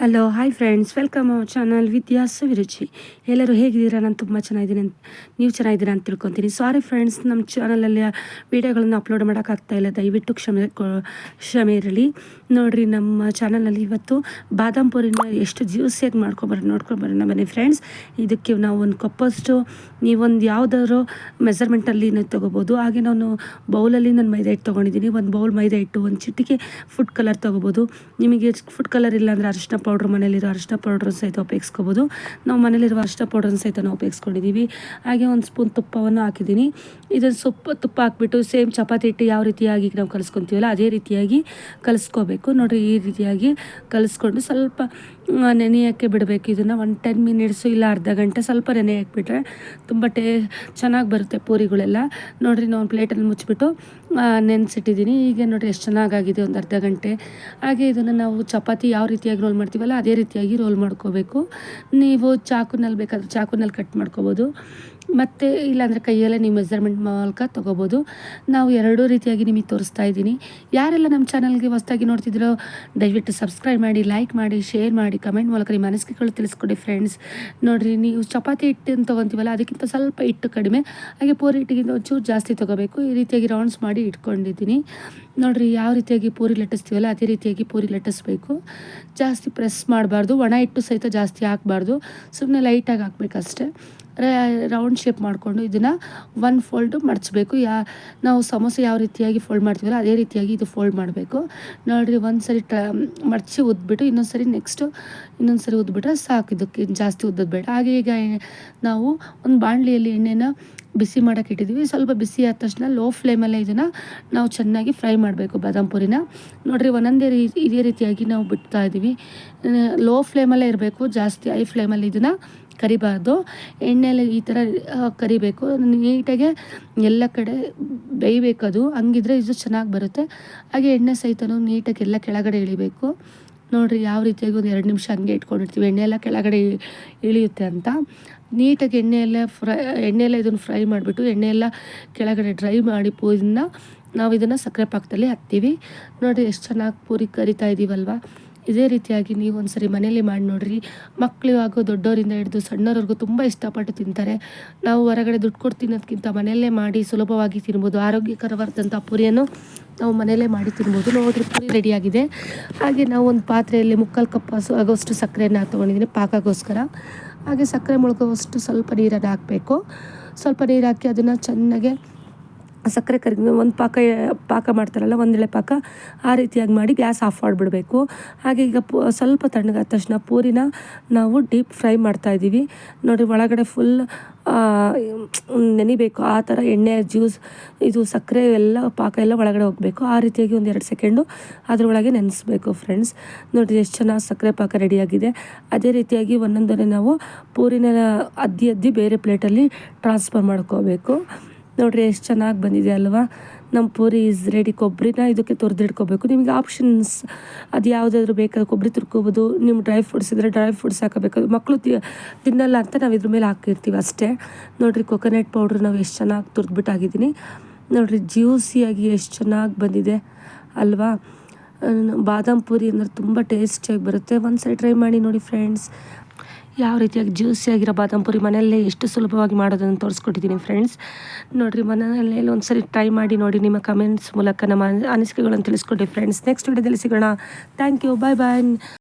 Hello hi friends welcome our channel Vidya Viruchi ಎಲ್ಲರೂ ಹೇಗಿದ್ದೀರಾ? ನಾನು ತುಂಬ ಚೆನ್ನಾಗಿದ್ದೀನಿ ಅಂತ ನೀವು ಚೆನ್ನಾಗಿದ್ದೀರಾ ಅಂತ ತಿಳ್ಕೊತೀನಿ. ಸಾರಿ ಫ್ರೆಂಡ್ಸ್ ನಮ್ಮ ಚಾನಲಲ್ಲಿ ವೀಡಿಯೋಗಳನ್ನು ಅಪ್ಲೋಡ್ ಮಾಡೋಕ್ಕಾಗ್ತಾ ಇಲ್ಲ. ದಯವಿಟ್ಟು ಕ್ಷಮೆ ಕ್ಷಮೆ ಇರಲಿ. ನೋಡಿರಿ, ನಮ್ಮ ಚಾನಲಲ್ಲಿ ಇವತ್ತು ಬಾದಾಮ್ ಪೂರಿನ ಎಷ್ಟು ಜ್ಯೂಸಿಯಾಗಿ ಮಾಡ್ಕೊಬರ್ರಿ ನೋಡ್ಕೊಂಬರೋಣ ಬನ್ನಿ ಫ್ರೆಂಡ್ಸ್ ಇದಕ್ಕೆ ನಾವು ಒಂದು ಕಪ್ಪಷ್ಟು ನೀವೊಂದು ಯಾವುದಾದ್ರು ಮೆಸರ್ಮೆಂಟಲ್ಲಿ ನೀವು ತೊಗೋಬೋದು. ಹಾಗೆ ನಾನು ಬೌಲಲ್ಲಿ ನಾನು ಮೈದಾ ಹಿಟ್ಟು ತೊಗೊಂಡಿದ್ದೀನಿ. ಒಂದು ಬೌಲ್ ಮೈದಾ ಹಿಟ್ಟು, ಒಂದು ಚಿಟಿಕೆ ಫುಡ್ ಕಲರ್ ತೊಗೋಬೋದು. ನಿಮಗೆ ಫುಡ್ ಕಲರ್ ಇಲ್ಲ ಅಂದರೆ ಅರಿಶಿನ ಪೌಡ್ರ್ ಮನೇಲಿರೋ ಅರಿಶಿನ ಪೌಡ್ರ್ ಸಹಿತ ಉಪಯೋಗಿಸ್ಕೋಬೋದು. ನಾವು ಮನೇಲಿರುವ ಅರಿಶಿನ ಪೌಡ್ರನ್ನ ಸಹಿತ ನಾವು ಉಪಯೋಗಿಸ್ಕೊಂಡಿದ್ದೀವಿ. ಹಾಗೆ ಒಂದು ಸ್ಪೂನ್ ತುಪ್ಪವನ್ನು ಹಾಕಿದ್ದೀನಿ. ಇದನ್ನು ಸೊಪ್ಪು, ತುಪ್ಪ ಹಾಕ್ಬಿಟ್ಟು ಸೇಮ್ ಚಪಾತಿ ಹಿಟ್ಟು ಯಾವ ರೀತಿಯಾಗಿ ನಾವು ಕಲಿಸ್ಕೊತೀವಲ್ಲ, ಅದೇ ರೀತಿಯಾಗಿ ಕಲಿಸ್ಕೋಬೇಕು. ನೋಡಿರಿ ಈ ರೀತಿಯಾಗಿ ಕಲಿಸ್ಕೊಂಡು ಸ್ವಲ್ಪ ನೆನೆಯೋಕ್ಕೆ ಬಿಡಬೇಕು. ಇದನ್ನು ಒನ್ ಟೆನ್ ಮಿನಿಟ್ಸು ಇಲ್ಲ ಅರ್ಧ ಗಂಟೆ ಸ್ವಲ್ಪ ನೆನೆ ಹಾಕಿಬಿಟ್ರೆ ತುಂಬ ಟೇ, ಚೆನ್ನಾಗಿ ಬರುತ್ತೆ ಪೂರಿಗಳೆಲ್ಲ. ನೋಡಿರಿ ನಾನು ಪ್ಲೇಟಲ್ಲಿ ಮುಚ್ಚಿಬಿಟ್ಟು ನೆನೆಸಿಟ್ಟಿದ್ದೀನಿ ಈಗ ನೋಡಿರಿ ಎಷ್ಟು ಚೆನ್ನಾಗಾಗಿದೆ ಒಂದು ಅರ್ಧ ಗಂಟೆ. ಹಾಗೆ ಇದನ್ನು ನಾವು ಚಪಾತಿ ಯಾವ ರೀತಿಯಾಗಿ ರೋಲ್ ಮಾಡ್ತೀವಲ್ಲ, ಅದೇ ರೀತಿಯಾಗಿ ರೋಲ್ ಮಾಡ್ಕೋಬೇಕು. ನೀವು ಚಾಕುನಲ್ಲಿ ಬೇಕಾದ್ರೆ ಚಾಕುನಲ್ಲಿ ಕಟ್ ಮಾಡ್ಕೋಬೋದು. ಮತ್ತು ಇಲ್ಲಾಂದರೆ ಕೈಯಲ್ಲೇ ನೀವು ಮೆಸರ್ಮೆಂಟ್ ಮೂಲಕ ತೊಗೋಬೋದು. ನಾವು ಎರಡೂ ರೀತಿಯಾಗಿ ನಿಮಗೆ ತೋರಿಸ್ತಾ ಇದ್ದೀನಿ. ಯಾರೆಲ್ಲ ನಮ್ಮ ಚಾನಲ್ಗೆ ಹೊಸದಾಗಿ ನೋಡ್ತಿದ್ರೋ ದಯವಿಟ್ಟು ಸಬ್ಸ್ಕ್ರೈಬ್ ಮಾಡಿ ಲೈಕ್ ಮಾಡಿ ಶೇರ್ ಮಾಡಿ ಕಮೆಂಟ್ ಮೂಲಕ ನಿಮ್ಮ ಅನಿಸಿಕೆಗಳು ತಿಳಿಸ್ಕೊಡಿ ಫ್ರೆಂಡ್ಸ್ ನೋಡಿರಿ, ನೀವು ಚಪಾತಿ ಹಿಟ್ಟನ್ನು ತೊಗೊತೀವಲ್ಲ, ಅದಕ್ಕಿಂತ ಸ್ವಲ್ಪ ಹಿಟ್ಟು ಕಡಿಮೆ, ಹಾಗೆ ಪೂರಿ ಹಿಟ್ಟಿಗಿಂತ ಒಂಚೂರು ಜಾಸ್ತಿ ತೊಗೋಬೇಕು. ಈ ರೀತಿಯಾಗಿ ರೌಂಡ್ಸ್ ಮಾಡಿ ಇಟ್ಕೊಂಡಿದ್ದೀನಿ. ನೋಡಿರಿ, ಯಾವ ರೀತಿಯಾಗಿ ಪೂರಿ ಲಟ್ಟಿಸ್ತೀವಲ್ಲ, ಅದೇ ರೀತಿಯಾಗಿ ಪೂರಿ ಲಟ್ಟಿಸ್ಬೇಕು. ಜಾಸ್ತಿ ಪ್ರೆಸ್ ಮಾಡಬಾರ್ದು, ಒಣ ಹಿಟ್ಟು ಸಹಿತ ಜಾಸ್ತಿ ಹಾಕಬಾರ್ದು. ಸುಮ್ಮನೆ ಲೈಟಾಗಿ ಹಾಕ್ಬೇಕಷ್ಟೆ. ರೌಂಡ್ ಶೇಪ್ ಮಾಡಿಕೊಂಡು ಇದನ್ನು ಒನ್ ಫೋಲ್ಡು ಮಡಚಬೇಕು. ಯಾ, ನಾವು ಸಮೋಸೆ ಯಾವ ರೀತಿಯಾಗಿ ಫೋಲ್ಡ್ ಮಾಡ್ತೀವಲ್ಲ, ಅದೇ ರೀತಿಯಾಗಿ ಇದು ಫೋಲ್ಡ್ ಮಾಡಬೇಕು. ನೋಡಿರಿ ಒಂದು ಸರಿ ಟ, ಮಡಚಿ ಉದ್ಬಿಟ್ಟು ಇನ್ನೊಂದು ಸರಿ ನೆಕ್ಸ್ಟು ಇನ್ನೊಂದು ಸರಿ ಉದ್ಬಿಟ್ರೆ ಸಾಕು, ಇದಕ್ಕೆ ಜಾಸ್ತಿ ಉದ್ದದ್ಬೇಡ. ಹಾಗೆ ಈಗ ನಾವು ಒಂದು ಬಾಣಲಿಯಲ್ಲಿ ಎಣ್ಣೆನ ಬಿಸಿ ಮಾಡೋಕೆ ಇಟ್ಟಿದ್ದೀವಿ. ಸ್ವಲ್ಪ ಬಿಸಿ ಆದ ತಕ್ಷಣ ಲೋ ಫ್ಲೇಮಲ್ಲೇ ಇದನ್ನು ನಾವು ಚೆನ್ನಾಗಿ ಫ್ರೈ ಮಾಡಬೇಕು ಬಾದಾಮ್ ಪುರಿನ. ನೋಡಿರಿ ಒಂದೊಂದೇ ರೀ, ಇದೇ ರೀತಿಯಾಗಿ ನಾವು ಬಿಡ್ತಾ ಇದ್ದೀವಿ. ಲೋ ಫ್ಲೇಮಲ್ಲೇ ಇರಬೇಕು, ಜಾಸ್ತಿ ಹೈ ಫ್ಲೇಮಲ್ಲಿ ಇದನ್ನು ಕರಿಬಾರ್ದು. ಎಣ್ಣೆಯಲ್ಲಿ ಈ ಥರ ಕರಿಬೇಕು. ನೀಟಾಗೆ ಎಲ್ಲ ಕಡೆ ಬೇಯಬೇಕದು. ಹಂಗಿದ್ರೆ ಇದು ಚೆನ್ನಾಗಿ ಬರುತ್ತೆ. ಹಾಗೆ ಎಣ್ಣೆ ಸಹಿತನೂ ನೀಟಾಗಿ ಎಲ್ಲ ಕೆಳಗಡೆ ಇಳಿಬೇಕು. ನೋಡಿರಿ ಯಾವ ರೀತಿಯಾಗಿ ಒಂದು ಎರಡು ನಿಮಿಷ ಹಂಗೆ ಇಟ್ಕೊಂಡಿರ್ತೀವಿ. ಎಣ್ಣೆ ಎಲ್ಲ ಕೆಳಗಡೆ ಇಳಿಯುತ್ತೆ ಅಂತ. ನೀಟಾಗಿ ಎಣ್ಣೆ ಎಲ್ಲ ಫ್ರೈ ಎಣ್ಣೆ ಇದನ್ನು ಫ್ರೈ ಮಾಡಿಬಿಟ್ಟು ಎಣ್ಣೆ ಎಲ್ಲ ಕೆಳಗಡೆ ಡ್ರೈ ಮಾಡಿ ಪೂರಿನ ನಾವು ಇದನ್ನು ಸಕ್ಕರೆ ಪಾಕದಲ್ಲಿ ಹಾಕ್ತೀವಿ. ನೋಡಿ ಎಷ್ಟು ಚೆನ್ನಾಗಿ ಪೂರಿ ಕರಿತಾ ಇದ್ದೀವಲ್ವ ಇದೇ ರೀತಿಯಾಗಿ ನೀವು ಒಂದ್ಸರಿ ಮನೇಲಿ ಮಾಡಿ ನೋಡ್ರಿ. ಮಕ್ಕಳು ಹಾಗೂ ದೊಡ್ಡವರಿಂದ ಹಿಡಿದು ಸಣ್ಣವ್ರಿಗೂ ತುಂಬ ಇಷ್ಟಪಟ್ಟು ತಿಂತಾರೆ. ನಾವು ಹೊರಗಡೆ ದುಡ್ಡು ಕೊಟ್ಟು ತಿನ್ನೋದಕ್ಕಿಂತ ಮನೆಯಲ್ಲೇ ಮಾಡಿ ಸುಲಭವಾಗಿ ತಿನ್ಬೋದು. ಆರೋಗ್ಯಕರವಾದಂಥ ಪುರಿಯನ್ನು ನಾವು ಮನೆಯಲ್ಲೇ ಮಾಡಿ ತಿನ್ಬೋದು. ನೋಡ್ರಿ, ಪುರಿ ರೆಡಿಯಾಗಿದೆ. ಹಾಗೆ ನಾವು ಒಂದು ಪಾತ್ರೆಯಲ್ಲಿ ಮುಕ್ಕಾಲು ಕಪ್ ಆಗೋಷ್ಟು ಸಕ್ಕರೆಯನ್ನು ತೊಗೊಂಡಿದ್ದೀನಿ ಪಾಕಗೋಸ್ಕರ ಹಾಗೆ ಸಕ್ಕರೆ ಮುಳುಗುವಷ್ಟು ಸ್ವಲ್ಪ ನೀರನ್ನು ಹಾಕಬೇಕು. ಸ್ವಲ್ಪ ನೀರು ಹಾಕಿ ಅದನ್ನು ಚೆನ್ನಾಗೆ ಸಕ್ಕರೆ ಕರಿ ಒಂದು ಪಾಕ ಪಾಕ ಮಾಡ್ತಾರಲ್ಲ, ಒಂದೆಳೆ ಪಾಕ, ಆ ರೀತಿಯಾಗಿ ಮಾಡಿ ಗ್ಯಾಸ್ ಆಫ್ ಮಾಡಿಬಿಡಬೇಕು. ಹಾಗೆ ಈಗ ಪು, ಸ್ವಲ್ಪ ತಣ್ಣಗಾದ ತಕ್ಷಣ ಪೂರಿನ ನಾವು ಡೀಪ್ ಫ್ರೈ ಮಾಡ್ತಾ ಇದ್ದೀವಿ. ನೋಡಿ, ಒಳಗಡೆ ಫುಲ್ ನೆನಿಬೇಕು. ಆ ಥರ ಎಣ್ಣೆ, ಜ್ಯೂಸ್, ಇದು ಸಕ್ಕರೆ ಎಲ್ಲ, ಪಾಕ ಎಲ್ಲ ಒಳಗಡೆ ಹೋಗಬೇಕು. ಆ ರೀತಿಯಾಗಿ ಒಂದು ಎರಡು ಸೆಕೆಂಡು ಅದರೊಳಗೆ ನೆನೆಸ್ಬೇಕು ಫ್ರೆಂಡ್ಸ್. ನೋಡಿ, ಎಷ್ಟು ಚೆನ್ನಾಗಿ ಸಕ್ಕರೆ ಪಾಕ ರೆಡಿಯಾಗಿದೆ. ಅದೇ ರೀತಿಯಾಗಿ ಒಂದೊಂದರೆ ನಾವು ಪೂರಿನ ಅದ್ದಿ ಅದ್ದಿ ಬೇರೆ ಪ್ಲೇಟಲ್ಲಿ ಟ್ರಾನ್ಸ್ಫರ್ ಮಾಡ್ಕೋಬೇಕು. ನೋಡ್ರಿ, ಎಷ್ಟು ಚೆನ್ನಾಗಿ ಬಂದಿದೆ ಅಲ್ವಾ? ನಮ್ಮ ಪೂರಿ ಇಸ್ ರೆಡಿ ಕೊಬ್ಬರಿನ ಇದಕ್ಕೆ ತುರಿದಿಟ್ಕೋಬೇಕು ನಿಮಗೆ ಆಪ್ಷನ್ಸ್ ಅದು ಯಾವುದಾದ್ರೂ ಬೇಕಾದ್ರೆ ಕೊಬ್ಬರಿ ತುರ್ಕೋಬೋದು ನಿಮ್ಮ ಡ್ರೈ ಫ್ರೂಟ್ಸ್ ಇದ್ದರೆ ಡ್ರೈ ಫ್ರೂಟ್ಸ್ ಹಾಕಬೇಕು. ಮಕ್ಕಳು ತಿನ್ನಲ್ಲ ಅಂತ ನಾವು ಇದ್ರ ಮೇಲೆ ಹಾಕಿರ್ತೀವಿ ಅಷ್ಟೇ. ನೋಡಿರಿ ಕೊಕೊನಟ್ ಪೌಡ್ರ್ ನಾವು ಎಷ್ಟು ಚೆನ್ನಾಗಿ ತುರಿದ್ಬಿಟ್ಟಾಗಿದ್ದೀನಿ. ನೋಡಿರಿ ಜ್ಯೂಸಿಯಾಗಿ ಎಷ್ಟು ಚೆನ್ನಾಗಿ ಬಂದಿದೆ ಅಲ್ವಾ? ಬಾದಾಮ್ ಪೂರಿ ಅಂದರೆ ತುಂಬ ಟೇಸ್ಟಿಯಾಗಿ ಬರುತ್ತೆ. ಒಂದು ಸರಿ ಟ್ರೈ ಮಾಡಿ ನೋಡಿ ಫ್ರೆಂಡ್ಸ್ ಯಾವ ರೀತಿಯಾಗಿ ಜ್ಯೂಸಿಯಾಗಿರೋ ಬಾದಾಮ್ ಪುರಿ ಮನೆಯಲ್ಲೇ ಎಷ್ಟು ಸುಲಭವಾಗಿ ಮಾಡೋದನ್ನು ತೋರಿಸ್ಕೊಟ್ಟಿದ್ದೀನಿ ಫ್ರೆಂಡ್ಸ್. ನೋಡಿರಿ ಮನೆಯಲ್ಲೇ ಒಂದು ಸರಿ ಟ್ರೈ ಮಾಡಿ ನೋಡಿ ನಿಮ್ಮ ಕಮೆಂಟ್ಸ್ ಮೂಲಕ ನಮ್ಮ ಅನಿಸಿಕೆಗಳನ್ನು ತಿಳಿಸ್ಕೊಡಿ ಫ್ರೆಂಡ್ಸ್. ನೆಕ್ಸ್ಟ್ ವಿಡಿಯೋದಲ್ಲಿ ಸಿಗೋಣ. Thank you bye bye